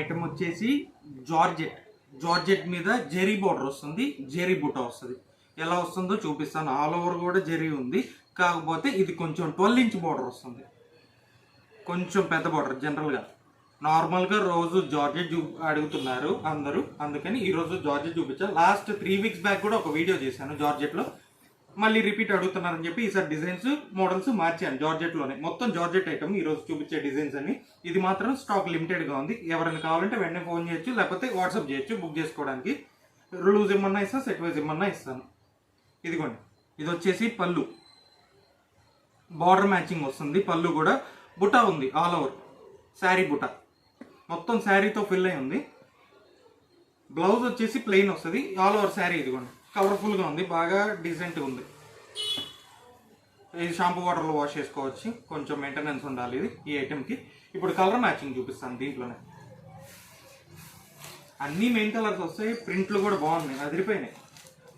Item వచ్చేసి georgette. Georgette మీద zari border వస్తుంది. జెరీ బుట్ట వస్తుంది. ఎలా వస్తుందో చూపిస్తాను. ఆల్ ఓవర్ కూడా జెరీ ఉంది. కాకపోతే ఇది కొంచెం ట్వెల్వ్ ఇంచ్ బోర్డర్ వస్తుంది. కొంచెం పెద్ద బోర్డర్ జనరల్గా నార్మల్గా రోజు జార్జెట్ చూ అడుగుతున్నారు అందరూ. అందుకని ఈరోజు జార్జెట్ చూపించాను లాస్ట్ త్రీ వీక్స్ బ్యాక్ కూడా ఒక వీడియో చేశాను జార్జెట్లో. మళ్ళీ రిపీట్ అడుగుతున్నారని చెప్పి ఈసారి డిజైన్స్ మోడల్స్ మార్చాను జార్జెట్లోనే. మొత్తం జార్జెట్ ఐటమ్ ఈ రోజు చూపించే డిజైన్స్ అన్ని. ఇది మాత్రం స్టాక్ లిమిటెడ్గా ఉంది. ఎవరైనా కావాలంటే వెంటనే ఫోన్ చేయొచ్చు లేకపోతే వాట్సాప్ చేయొచ్చు బుక్ చేసుకోవడానికి. లూజ్ ఇమ్మన్నా ఇస్తాను సెట్ వైజ్ ఇమ్మన్నా ఇస్తాను. ఇదిగోండి. ఇది వచ్చేసి పళ్ళు. బార్డర్ మ్యాచింగ్ వస్తుంది. పళ్ళు కూడా బుట్ట ఉంది ఆల్ ఓవర్ శారీ బుట్ట మొత్తం శారీతో ఫిల్ అయి ఉంది. బ్లౌజ్ వచ్చేసి ప్లెయిన్ వస్తుంది. ఆల్ ఓవర్ శారీ ఇదిగోండి. కలర్ఫుల్గా ఉంది బాగా డీసెంట్గా ఉంది. ఇది షాంపూ వాటర్లో వాష్ చేసుకోవచ్చు కొంచెం మెయింటెనెన్స్ ఉండాలి ఇది ఈ ఐటెంకి ఇప్పుడు కలర్ మ్యాచింగ్ చూపిస్తాను దీంట్లోనే. అన్నీ మెయిన్ కలర్స్ వస్తాయి ప్రింట్లు కూడా బాగున్నాయి అదిరిపోయినాయి.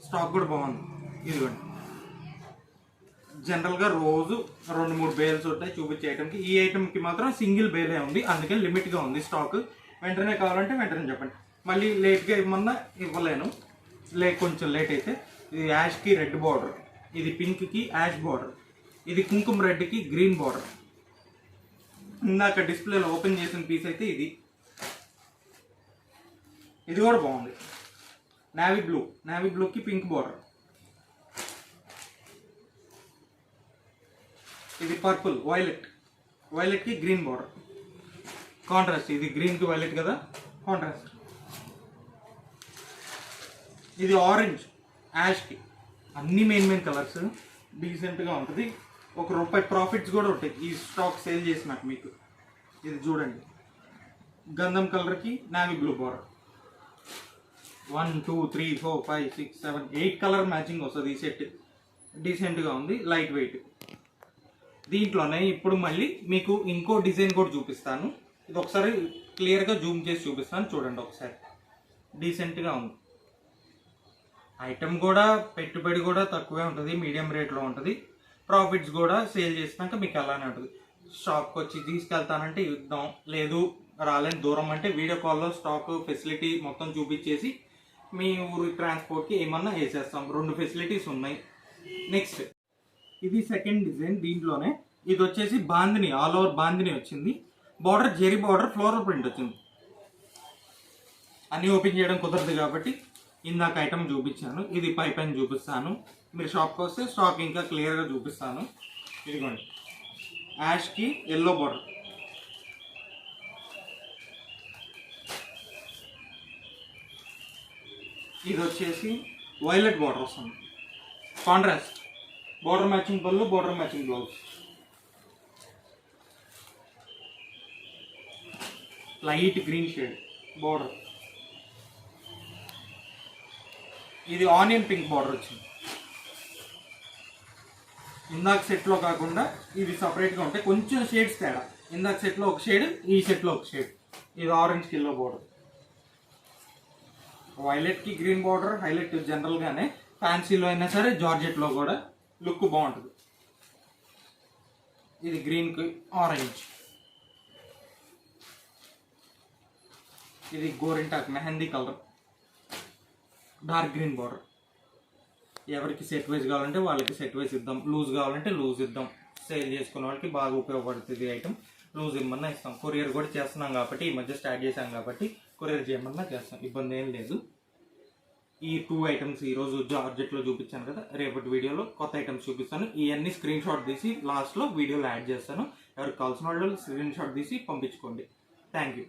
స్టాక్ కూడా బాగుంది ఇదిగోండి. జనరల్గా రోజు రెండు మూడు బేల్స్ ఉంటాయి చూపించే ఐటమ్కి ఈ ఐటమ్కి మాత్రం సింగిల్ బేలే ఉంది అందుకే లిమిట్గా ఉంది స్టాక్ వెంటనే కావాలంటే వెంటనే చెప్పండి. మళ్ళీ లేట్గా ఇవ్వమన్నా ఇవ్వలేను. లే కొంచెం లేట్ అయితే ఇది యాష్కి రెడ్ బార్డర్ ఇది పింక్కి యాష్ బార్డర్ ఇది కుంకుమ రెడ్కి గ్రీన్ బార్డర్ ఇందాక డిస్ప్లేలో ఓపెన్ చేసిన పీస్ అయితే ఇది. ఇది కూడా బాగుంది. నావీ బ్లూ నావీ బ్లూకి పింక్ బార్డర్ ఇది పర్పుల్ వైలెట్ వైలెట్కి గ్రీన్ బార్డర్ కాంట్రాస్ట్ ఇది గ్రీన్కి వైలెట్ కదా? కాంట్రాస్ట్ ఇది ఆరెంజ్ యాష్కి అన్ని మెయిన్ మెయిన్ కలర్స్ డీసెంట్గా ఉంటుంది. ఒక రూపాయి ప్రాఫిట్స్ కూడా ఉంటాయి ఈ స్టాక్ సేల్ చేసినాక మీకు. ఇది చూడండి. గంధం కలర్కి navy blue border one two three four five six seven eight colour matching వస్తుంది ఈ సెట్ డీసెంట్గా ఉంది లైట్ వెయిట్ దీంట్లోనే ఇప్పుడు మళ్ళీ మీకు ఇంకో డిజైన్ కూడా చూపిస్తాను. ఇది ఒకసారి క్లియర్గా జూమ్ చేసి చూపిస్తాను. చూడండి ఒకసారి. డీసెంట్గా ఉంది. ఐటమ్ కూడా పెట్టుబడి కూడా తక్కువే ఉంటుంది మీడియం రేట్లో ఉంటుంది. ప్రాఫిట్స్ కూడా సేల్ చేసినాక మీకు అలానే ఉంటుంది. షాప్కి వచ్చి తీసుకెళ్తానంటే ఇద్దాం లేదు రాలేని దూరం అంటే వీడియో కాల్లో స్టాక్ ఫెసిలిటీ మొత్తం చూపించేసి మీ ఊరు ట్రాన్స్పోర్ట్కి ఏమన్నా వేసేస్తాం. రెండు ఫెసిలిటీస్ ఉన్నాయి. నెక్స్ట్ ఇది సెకండ్ డిజైన్ దీంట్లోనే. ఇది వచ్చేసి బాందిని ఆల్ ఓవర్ బాందిని వచ్చింది. Border zari border floral print వచ్చింది. అన్నీ ఓపెన్ చేయడం కుదరదు కాబట్టి ఇందాక ఐటమ్ చూపించాను. ఇది పై పైన చూపిస్తాను. మీరు షాప్కి వస్తే స్టాక్ ఇంకా క్లియర్గా చూపిస్తాను. ఇదిగోండి. యాష్కి ఎల్లో బార్డర్ ఇది వచ్చేసి వైలెట్ బార్డర్ వస్తుంది. కాంట్రాస్ట్ బార్డర్ మ్యాచింగ్ పళ్ళు border matching blouse light green shade border ఇది ఆనియన్ పింక్ బార్డర్ వచ్చింది. ఇందాక సెట్లో కాకుండా ఇది సపరేట్గా ఉంటాయి. కొంచెం షేడ్స్ తేడా. ఇందాక సెట్లో ఒక షేడ్ ఈ సెట్లో ఒక షేడ్ ఇది ఆరెంజ్ కిల్లో బార్డర్ వైలెట్కి గ్రీన్ బార్డర్ హైలైట్ జనరల్గానే ఫ్యాన్సీలో అయినా సరే జార్జెట్లో కూడా లుక్ బాగుంటుంది. ఇది గ్రీన్కి ఆరెంజ్ ఇది గోరింటాక్ mehndi colour dark green border. ఎవరికి సెట్ వైజ్ కావాలంటే వాళ్ళకి సెట్ వైజ్ ఇద్దాం. లూజ్ కావాలంటే లూజ్ ఇద్దాం. సేల్ చేసుకునే వాళ్ళకి బాగా ఉపయోగపడుతుంది ఐటమ్ లూజ్ ఇమ్మన్నా ఇస్తాం. కొరియర్ కూడా చేస్తున్నాం కాబట్టి ఈ మధ్య స్టార్ట్ చేసాం కాబట్టి కొరియర్ చేయమన్నా చేస్తాం. ఇబ్బంది ఏం లేదు. ఈ టూ ఐటమ్స్ ఈరోజు జార్జెట్లో చూపించాను కదా. రేపటి వీడియోలో కొత్త ఐటమ్స్ చూపిస్తాను. ఇవన్నీ స్క్రీన్ షాట్ తీసి లాస్ట్లో వీడియోలో యాడ్ చేస్తాను. ఎవరికి కావాల్సిన వాళ్ళు స్క్రీన్ షాట్ తీసి పంపించుకోండి. Thank you